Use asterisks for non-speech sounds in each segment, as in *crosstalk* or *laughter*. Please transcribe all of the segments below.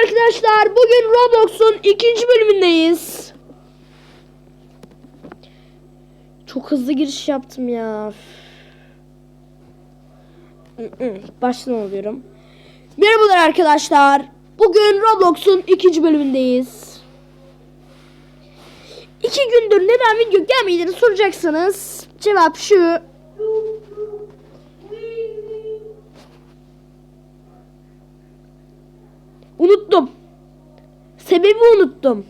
arkadaşlar. Bugün Roblox'un ikinci bölümündeyiz. Çok hızlı giriş yaptım ya. Baştan alıyorum. Merhabalar arkadaşlar. Bugün Roblox'un ikinci bölümündeyiz. İki gündür neden video gelmediğini soracaksanız cevap şu. Unuttum. Sebebi unuttum.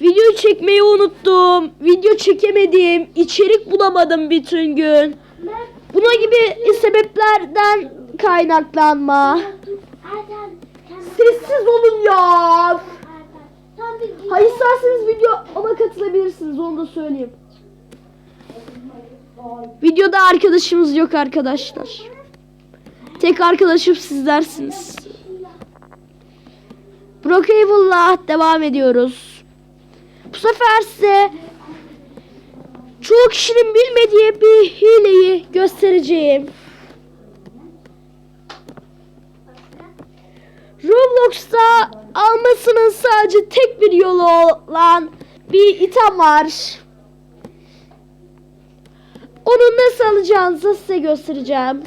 Video çekmeyi unuttum. Video çekemedim. İçerik bulamadım bütün gün. Buna gibi sebeplerden kaynaklanma. Sessiz olun ya. Hayır isterseniz video ona katılabilirsiniz. Onu da söyleyeyim. Videoda arkadaşımız yok arkadaşlar. Tek arkadaşım sizlersiniz. Brookhaven'la devam ediyoruz. Bu sefer size çoğu kişinin bilmediği bir hileyi göstereceğim. Roblox'ta almasının sadece tek bir yolu olan bir item var. Onu nasıl alacağınızı size göstereceğim.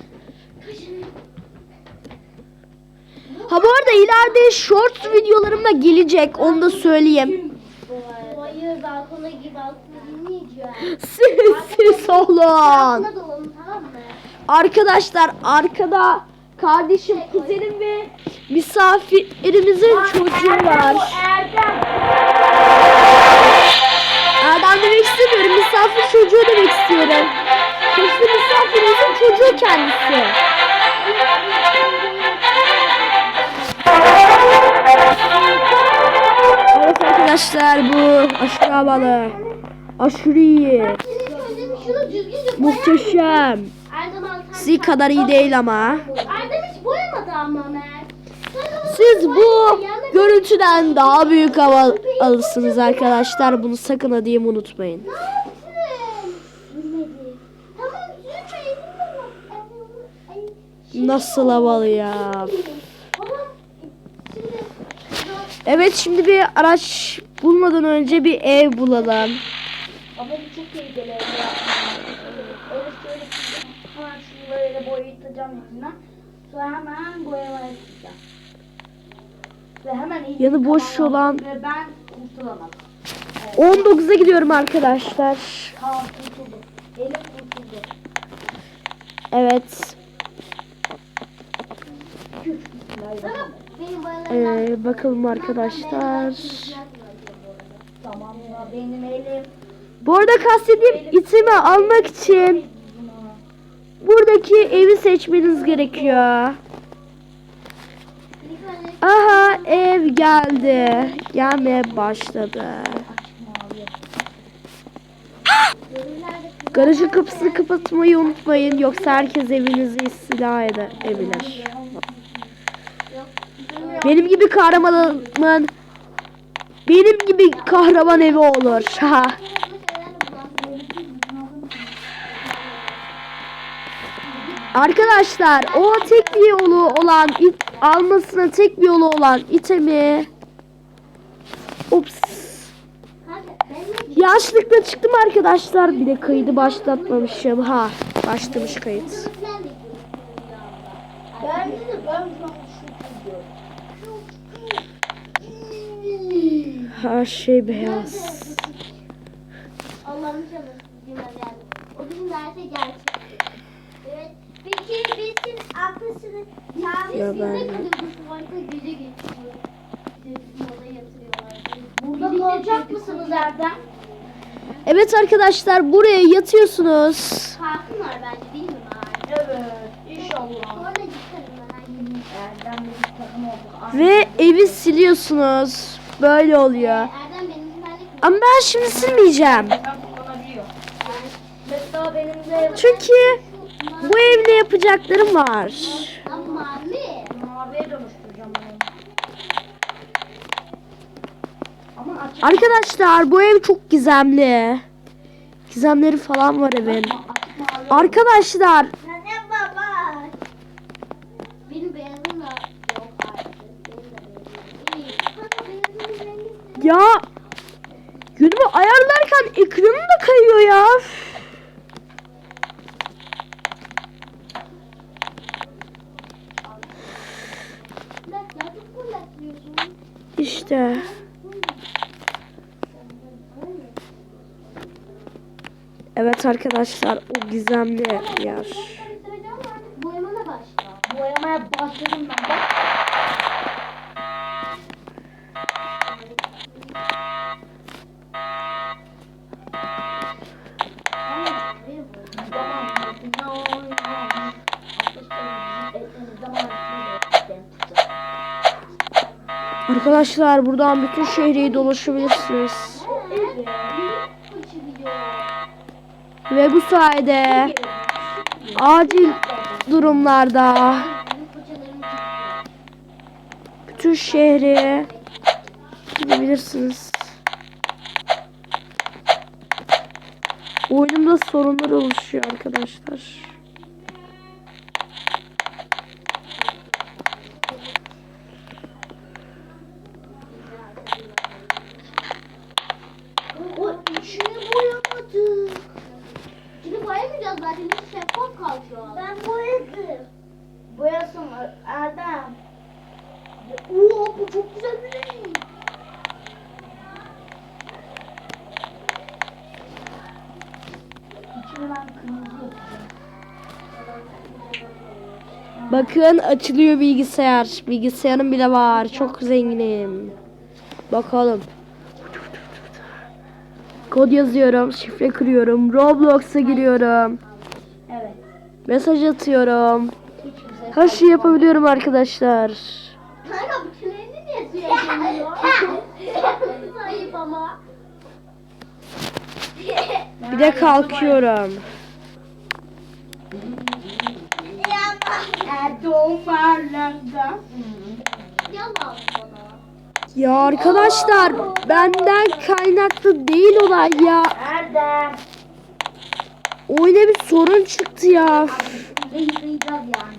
Ha bu arada ileride short videolarım da gelecek. Onu da söyleyeyim. Hayır balkona gir balkona girmeyeceğim. Sessiz olun. Arkadaşlar arkada kardeşim, kuzenim ve misafirimizin çocuğu var. Erdem. Erdem demek istemiyorum. Misafir çocuğu demek istiyorum. Sonuçta misafirimizin çocuğu kendisi. Evet arkadaşlar bu aşırı havalı. Aşırı iyi. Muhteşem. Sizi kadar iyi değil ama. Erdem hiç boyamadı ama Siz bu görüntüden daha büyük hava alırsınız arkadaşlar. Bunu sakın diyeyim unutmayın. Ay, Nasıl havalı ya. Evet şimdi bir araç bulmadan önce bir ev bulalım. Ama çok tehlikeli evde yapmam. Öyle şöyle. Hemen böyle boyayacağım yüzüne. Sonra hemen boyamaya çıkacağım. Ve hemen Yanı boş olan Ve ben kurtulamam. 19'a gidiyorum arkadaşlar. Tamam kurtuldum. Elim kurtuldu. Evet. benim Ee, bakalım arkadaşlar. Tamam ya benim elim. Bu arada kastediğim itemi almak için buradaki evi seçmeniz gerekiyor. Ev geldi. Gelmeye başladı. Garajın kapısını kapatmayı unutmayın yoksa herkes evinizi istila edebilir. Benim gibi kahramanın benim gibi kahraman evi olur. Ha. Arkadaşlar o tek yolu olan it, almasına tek bir yolu olan itemi Ups. Yanlışlıkla çıktım arkadaşlar. Bir de kaydı başlatmamışım. Ha, başlamış kayıt. Her şey beyaz. Allah'ım canım. O gün derse gerçek. Peki Ya kahvesinde ben- kalıyordu. Tuvalete gece geçiyor. Bizim yatırıyorlar. Burada çocuk mısınız. Erdem? Evet arkadaşlar buraya yatıyorsunuz. Farkın var bence değil mi? Evet. İnşallah. Sonra çıkarım ben. Erdem benim takım oldu. Ve evi siliyorsunuz. Böyle oluyor. Erdem benim senle Ama ben şimdi silmeyeceğim. Ben kullanabiliyor. Mesela benim de Çünkü bu evde yapacaklarım var. Arkadaşlar bu ev çok gizemli. Gizemleri falan var evin. Arkadaşlar ya günümü ayarlarken ekranım da kayıyor ya. Fırlat ya. Çok fırlatıyorsun. İşte. Arkadaşlar o gizemli yer. Boyamaya başladım ben bak. Arkadaşlar buradan bütün şehri dolaşabilirsiniz. Ve bu sayede acil durumlarda bütün şehri gidebilirsiniz. Oyunumda sorunlar oluşuyor arkadaşlar. Bakın açılıyor bilgisayar. Bilgisayarım bile var. Çok zenginim. Bakalım. Kod yazıyorum. Şifre kırıyorum. Roblox'a giriyorum. Evet. Mesaj atıyorum. Her şeyi yapabiliyorum arkadaşlar. Kanka bu tülerini niye ama. Bir de kalkıyorum. Yalan bana. Ya arkadaşlar benden kaynaklı değil olay ya. Erdem. Oyuna bir sorun çıktı ya. Yıkayacağız yani.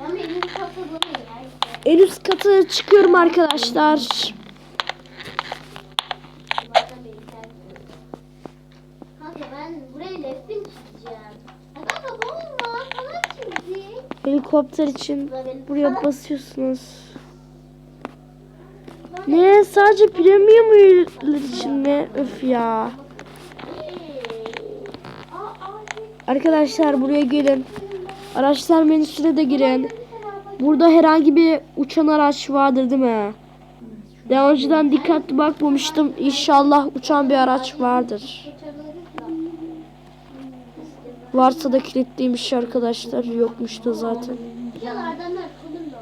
Benim En üst kata çıkıyorum arkadaşlar. Kanka ben buraya resim çizeceğim. Ya Kanka bu olmaz. Sana çizdik. Helikopter için buraya basıyorsunuz. Ne sadece premium üyeler için mi? Öf ya. Arkadaşlar buraya gelin. Araçlar menüsüne de girin. Burada herhangi bir uçan araç vardır değil mi? Daha önceden dikkatli bakmamıştım. İnşallah uçan bir araç vardır. Varsa da kilitliymiş arkadaşlar. Yokmuş da zaten.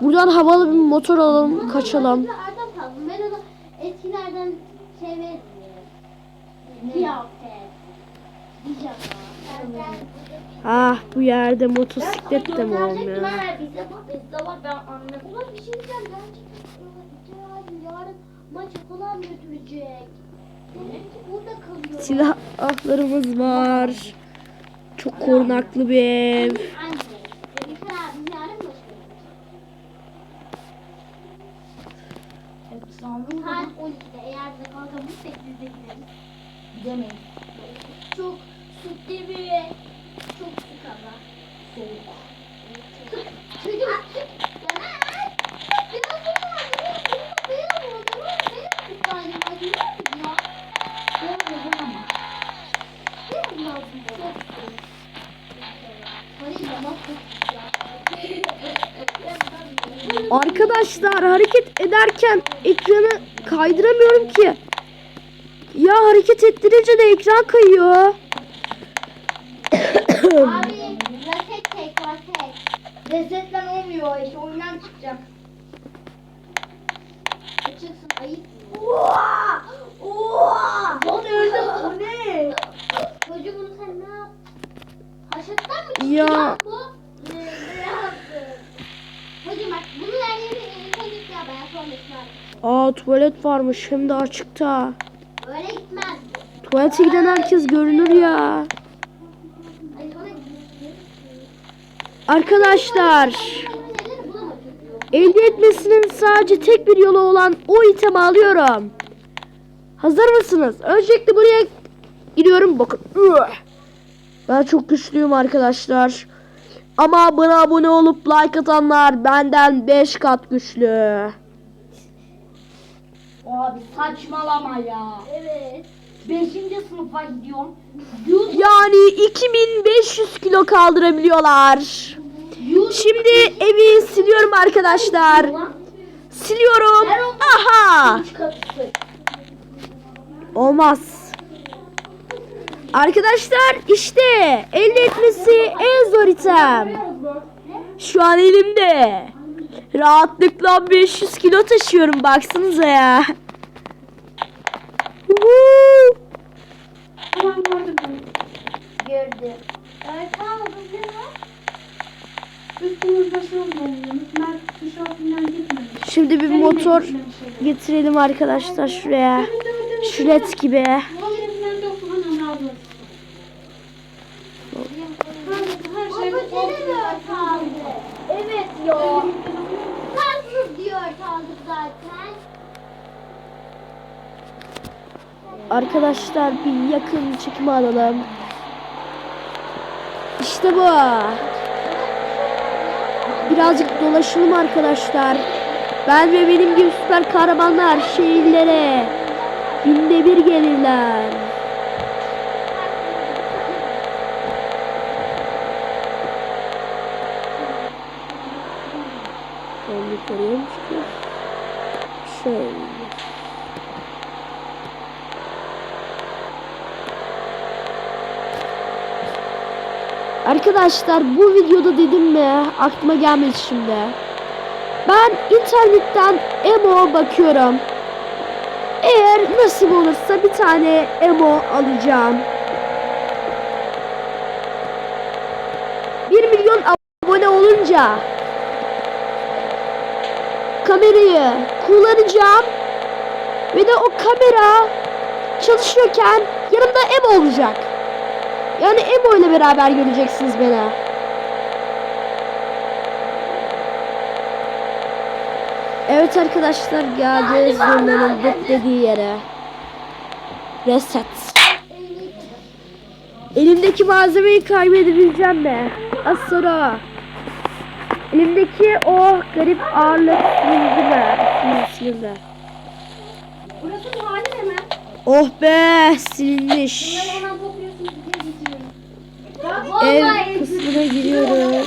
Buradan havalı bir motor alalım, kaçalım. Ah bu yerde motosiklet de mi olmuyor? Silahlarımız var. Çok korunaklı bir ev. Saat 12'de eğer bize kalkamazsak 8'de gideriz. Gidemeyiz. Çok süt gibi. Çok sık ama. Soğuk. Çocuk süt. Caner. Biraz sonra beyaz beyaz oldu. Beyaz süt galiba. Görüyor musun ya? Soğuk dedim ama. Beyaz lazım. Çok süt. Parayı yamak Arkadaşlar hareket ederken ekranı kaydıramıyorum ki. Ya hareket ettirince de ekran kayıyor. Abi raket tek raket. Resetten olmuyor işte oyundan çıkacak. Açıksın ayıp. Oha! Oha! Lan öldüm o ne? Çocuğum bunu sen ne yaptın? Haşattan mı Ya. Aa tuvalet varmış hem de açıkta. Öyle gitmez. Tuvalete giden herkes görünür ya. Arkadaşlar elde etmesinin sadece tek bir yolu olan o itemi alıyorum. Hazır mısınız? Öncelikle buraya giriyorum. Bakın. Ben çok güçlüyüm arkadaşlar. Ama bana abone olup like atanlar benden 5 kat güçlü. Abi saçmalama ya. Evet. Beşinci sınıfa gidiyorum. YouTube, Yani 2500 kilo kaldırabiliyorlar. YouTube Şimdi evi siliyorum arkadaşlar. Siliyorum. Aha. Üç katısı. Olmaz. Arkadaşlar işte elde etmesi en zor item. Şu an elimde. Rahatlıkla 500 kilo taşıyorum baksanıza ya. Woo! Gördü. Ay kalmadım değil mi? Üstümüzde şey olmuyoruz. Mert tişörtünden gitmemiş. Şimdi bir Benim de motor şeyler. getirelim arkadaşlar şuraya. Evet, Şulet gibi. razı olsun. Her- her şey kaldı. Evet ya. Kalsız diyor kaldık zaten. Arkadaşlar bir yakın çekimi alalım. İşte bu. Birazcık dolaşalım arkadaşlar. Ben ve benim gibi süper kahramanlar şehirlere binde bir gelirler. Şöyle. Arkadaşlar bu videoda dedim mi aklıma gelmedi şimdi. Ben internetten emo bakıyorum. Eğer nasip olursa bir tane emo alacağım. 1 milyon abone olunca kamerayı kullanacağım ve de o kamera çalışıyorken yanımda emo olacak. Yani Emo ile beraber göreceksiniz beni. Evet arkadaşlar geldi zurnanın dıt dediği yere. Reset. Elimdeki malzemeyi kaybedebileceğim mi? Az sonra. Elimdeki o garip ağırlık silindi mi? Silindi. Burası hali mi? Oh be silinmiş. Hemen getiriyorum. Ev kısmına giriyorum.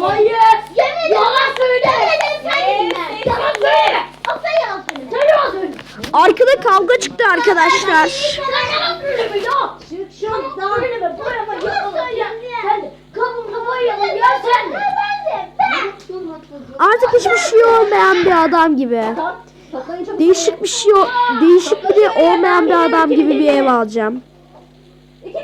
Hayır. Yemin. Yalan söyle. Sen. Yalan söyleme. Al sen yalan söyleme. Sen yalan söyle. Arkada kavga çıktı arkadaşlar. Sen yalan söyleme ya. Çık şu an daha söyleme. Boyama yapalım ya. Sen de kapımda boyayalım ya sen de. Ben de. Ben. Artık hiçbir şey olmayan bir adam gibi. Değişik bir şey değişik biri olmayan bir adam gibi bir ev alacağım. Bir şey.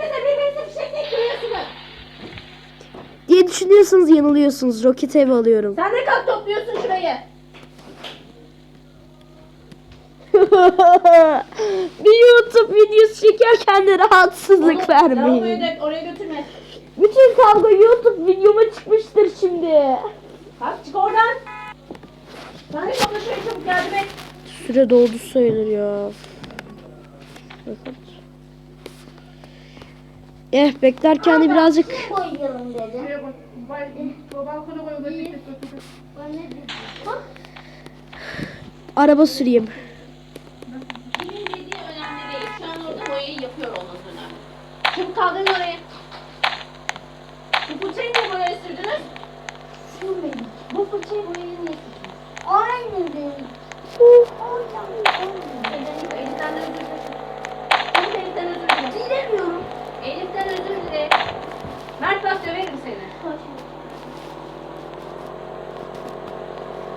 Diye düşünüyorsanız yanılıyorsunuz. Roket ev alıyorum. Sen de kalk topluyorsun şurayı. *laughs* bir YouTube videosu çekerken rahatsızlık vermeyin. Oraya götürme. Bütün kavga YouTube videoma çıkmıştır şimdi. Kalk çık oradan. Sen de topla şurayı çabuk yardım et. Süre doldu sayılır ya. Bakın. Eh beklerken de birazcık dedi. Bana araba süreyim. Kimin dediği önemli değil. Şu an orada boyayı yapıyor olması önemli. Çabuk kaldırın orayı. Bu fırçayı niye boyaya sürdünüz? Sürmedik. Bu fırçayı boyaya niye sürdün? Aynı değil. Elif'ten Elif'ten de özür dile. Elif Elif'ten özür dile. Dilemiyorum. Elif'ten özür dile. Mert bak.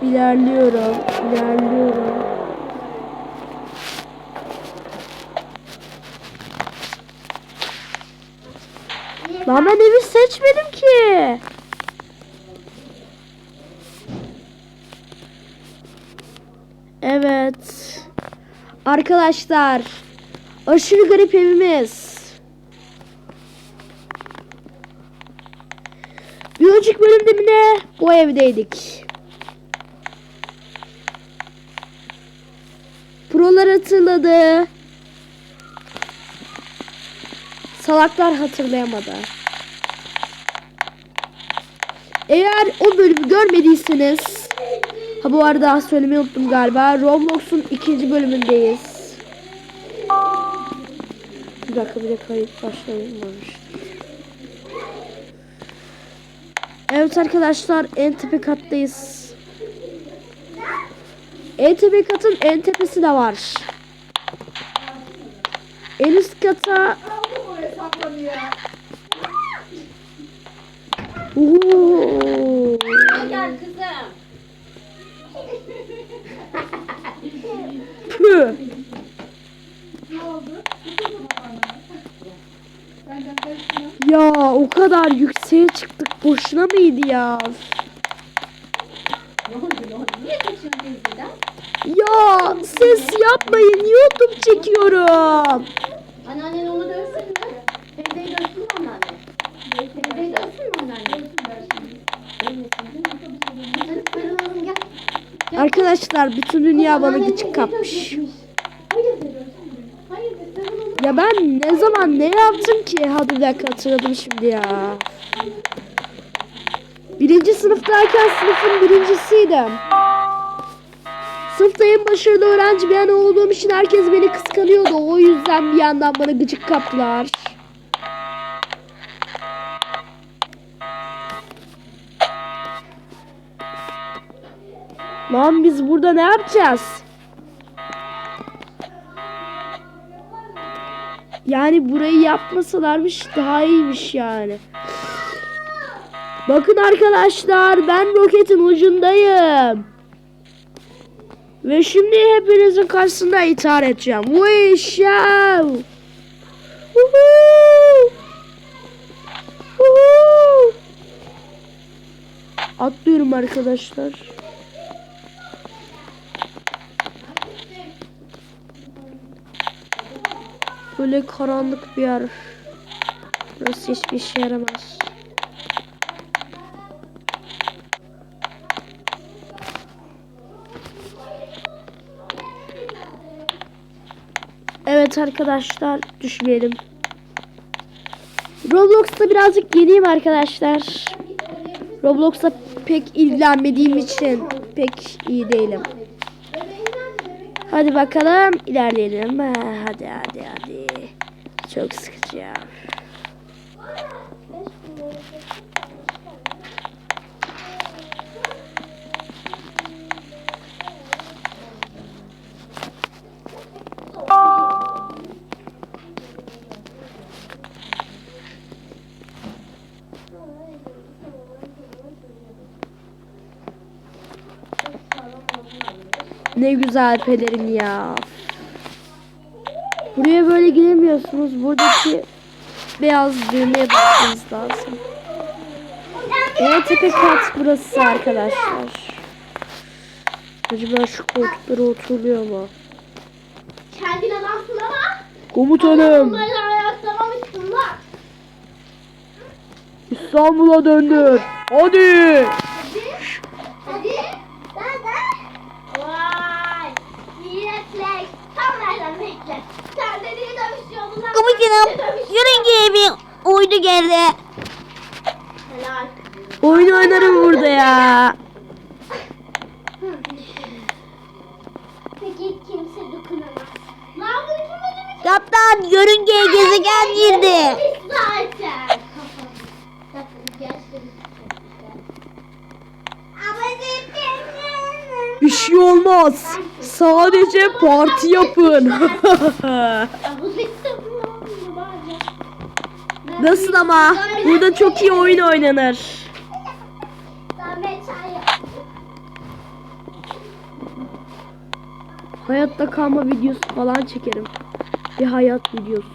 İlerliyorum. ilerliyorum. Lan ben evi seçmedim ki. Evet. Arkadaşlar. Aşırı garip evimiz. Bir önceki bölümde mi ne? Bu evdeydik. Prolar hatırladı. Salaklar hatırlayamadı. Eğer o bölümü görmediyseniz Ha bu arada söylemeyi unuttum galiba. Roblox'un ikinci bölümündeyiz. Bir dakika bir de kayıt başlamamış. Evet arkadaşlar en tepe kattayız. En tepe katın en tepesi de var. En üst kata Oo. Gel kızım. Püh. Ya o kadar yükseğe çıktık boşuna mıydı ya? Ya ses yapmayın YouTube çekiyorum. Anneannen onu dövsün mü? Teyzeyi dövsün mü anneanne? Teyzeyi dövsün mü anneanne? Sarılalım gel. Arkadaşlar bütün dünya bana gıcık kapmış. Ya ben ne zaman ne yaptım ki? Hadi bir dakika hatırladım şimdi ya. Birinci sınıftayken sınıfın birincisiydim. Sınıfta en başarılı öğrenci ben olduğum için herkes beni kıskanıyordu. O yüzden bir yandan bana gıcık kaptılar. Lan biz burada ne yapacağız? Yani burayı yapmasalarmış daha iyiymiş yani. Bakın arkadaşlar ben roketin ucundayım. Ve şimdi hepinizin karşısında intihar edeceğim. You. Woohoo! Woohoo! Atlıyorum arkadaşlar. Böyle karanlık bir yer. Burası hiçbir işe yaramaz. Evet arkadaşlar düşmeyelim. Roblox'ta birazcık yeniyim arkadaşlar. Roblox'ta pek ilgilenmediğim için pek iyi değilim. Hadi bakalım ilerleyelim. Ha, Hadi hadi hadi. Çok sıkıcı ya. Ne güzel pelerin ya. Buraya böyle giremiyorsunuz. Buradaki beyaz düğmeye basmanız lazım. En tepe kat burası arkadaşlar. Acaba şu koltuklara oturuluyor mu? Kendin adamsın ama. Komutanım. İstanbul'a döndür. Hadi. Nerede? Vay. İyi refleks. Tam nereden bekle. Sen de niye lan? Komutanım yörünge bir uydu geldi. Helal. Oyun oynarım burada ya. Peki kimse dokunamaz. Kim Kaptan yörüngeye gezegen girdi. zaten. Bakın. Bir şey olmaz. Sadece parti yapın. Nasıl ama? Burada çok iyi oyun oynanır. Hayatta kalma videosu falan çekerim. Bir hayat videosu.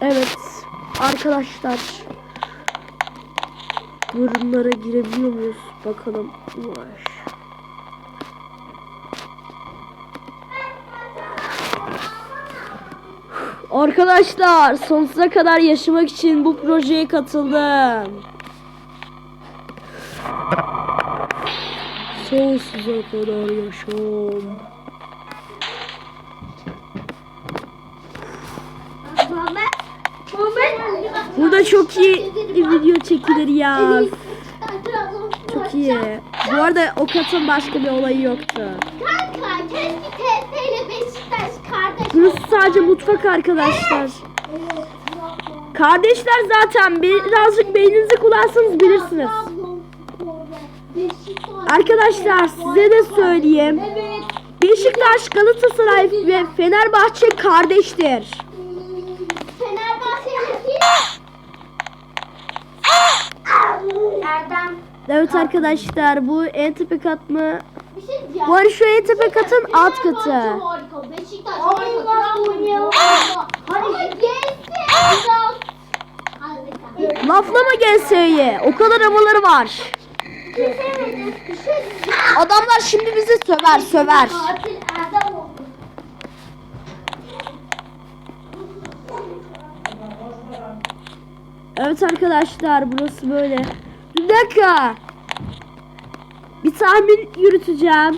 Evet arkadaşlar. Bunlara girebiliyor muyuz? Bakalım. Vay. Arkadaşlar sonsuza kadar yaşamak için bu projeye katıldım. Sonsuza kadar yaşam. Burada çok iyi video çekilir ya. Çok iyi. Bu arada o katın başka bir olayı yoktu. Kanka keşke TFT ile Beşiktaş kardeş Burası sadece mutfak arkadaşlar. Kardeşler zaten birazcık beyninizi kullansanız bilirsiniz. Arkadaşlar size de söyleyeyim. Beşiktaş, Galatasaray ve Fenerbahçe kardeştir. Fenerbahçe'deki Erdem. Evet arkadaşlar bu en tepe kat mı? bir şey. Bu arada şu en tepe katın alt Fenerbahçe katı. Harika. Laflama GS'ye. O kadar havaları var. Şey. Adamlar şimdi bizi söver söver. Evet arkadaşlar burası böyle. Bir dakika. Bir tahmin yürüteceğim.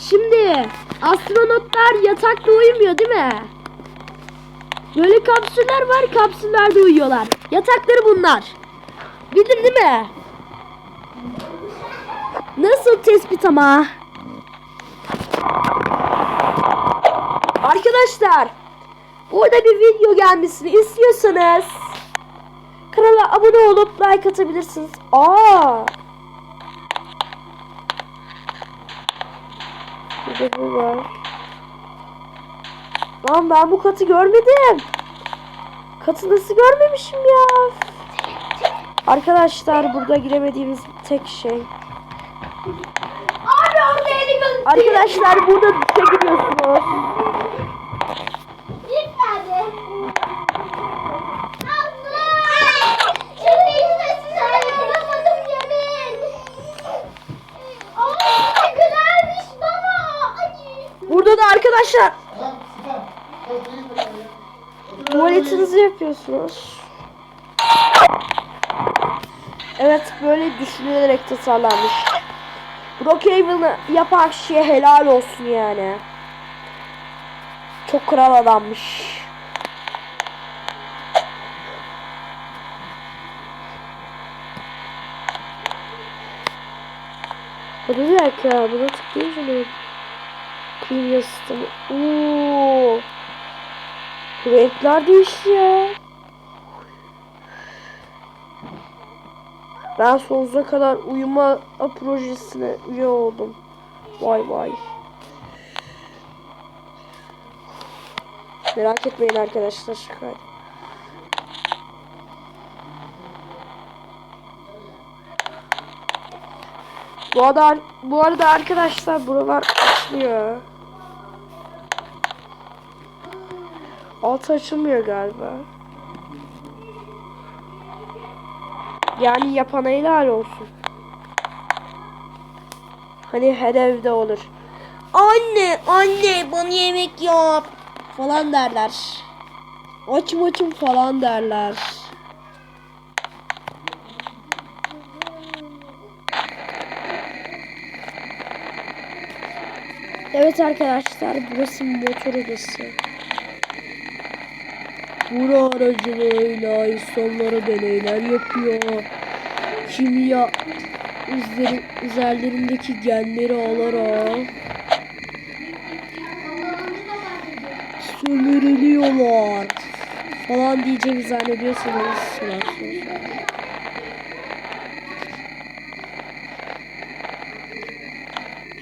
Şimdi astronotlar yatakta uyumuyor değil mi? Böyle kapsüller var kapsüllerde uyuyorlar. Yatakları bunlar. Bildin değil mi? Nasıl tespit ama? Arkadaşlar Burada bir video gelmesini istiyorsanız kanala abone olup like atabilirsiniz. Aa! Bir de bu var. Lan ben bu katı görmedim. Katı nasıl görmemişim ya? Arkadaşlar burada giremediğimiz tek şey. Abi orada. Arkadaşlar burada dışa giriyorsunuz. Arkadaşlar tuvaletinizi yapıyorsunuz. Evet böyle düşünülerek tasarlanmış. Brookhaven'ı yapan kişiye helal olsun yani. Çok kral adammış. Hadi bir dakika buna tıklayınca ne? Preview sistemi. Oo. Renkler değişti ya. Ben sonsuza kadar uyuma projesine üye oldum. Vay vay. Merak etmeyin arkadaşlar. Hadi. Bu arada, bu arada arkadaşlar buralar açılıyor. Altı açılmıyor galiba. Yani yapana helal olsun. Hani her evde olur. Anne, anne bana yemek yap falan derler. Açım açım falan derler. Evet arkadaşlar burası motor odası. Bura aracılığıyla insanlara deneyler yapıyor. Kimya üzeri, üzerlerindeki genleri alarak sömürülüyorlar falan diyeceğimi zannediyorsanız sularsınız.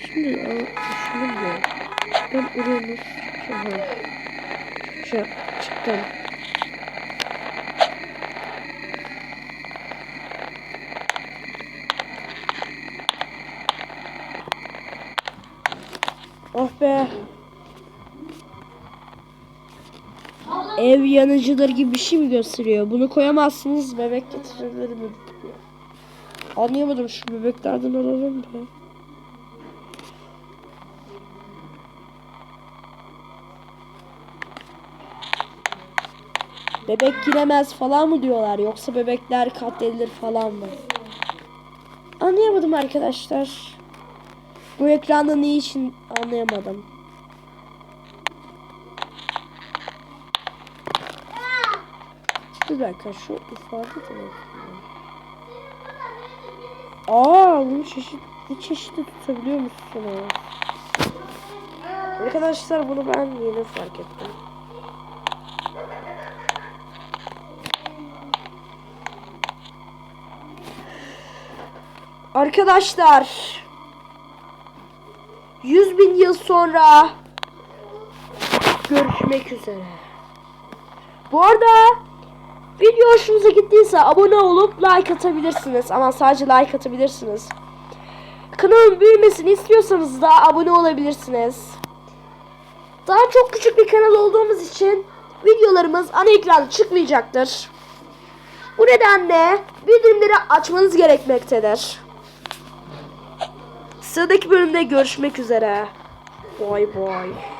Şimdi düşündüm de ben nasıl çıkacağım? Çıkacağım. Çıktım. Oh be. Ev yanıcıdır gibi bir şey mi gösteriyor? Bunu koyamazsınız bebek getirilir mi? Anlayamadım şu bebeklerden alalım da. Bebek giremez falan mı diyorlar yoksa bebekler katledilir falan mı? Anlayamadım arkadaşlar. Bu ekranda ne için anlayamadım. Bir dakika şu ifade de. Aa bunu çeşitli çeşitli tutabiliyor musunuz? Arkadaşlar bunu ben yeni fark ettim. Arkadaşlar 100 bin yıl sonra görüşmek üzere. Bu arada video hoşunuza gittiyse abone olup like atabilirsiniz. Ama sadece like atabilirsiniz. Kanalın büyümesini istiyorsanız da abone olabilirsiniz. Daha çok küçük bir kanal olduğumuz için videolarımız ana ekranda çıkmayacaktır. Bu nedenle bildirimleri açmanız gerekmektedir. Sıradaki bölümde görüşmek üzere. Bye bye.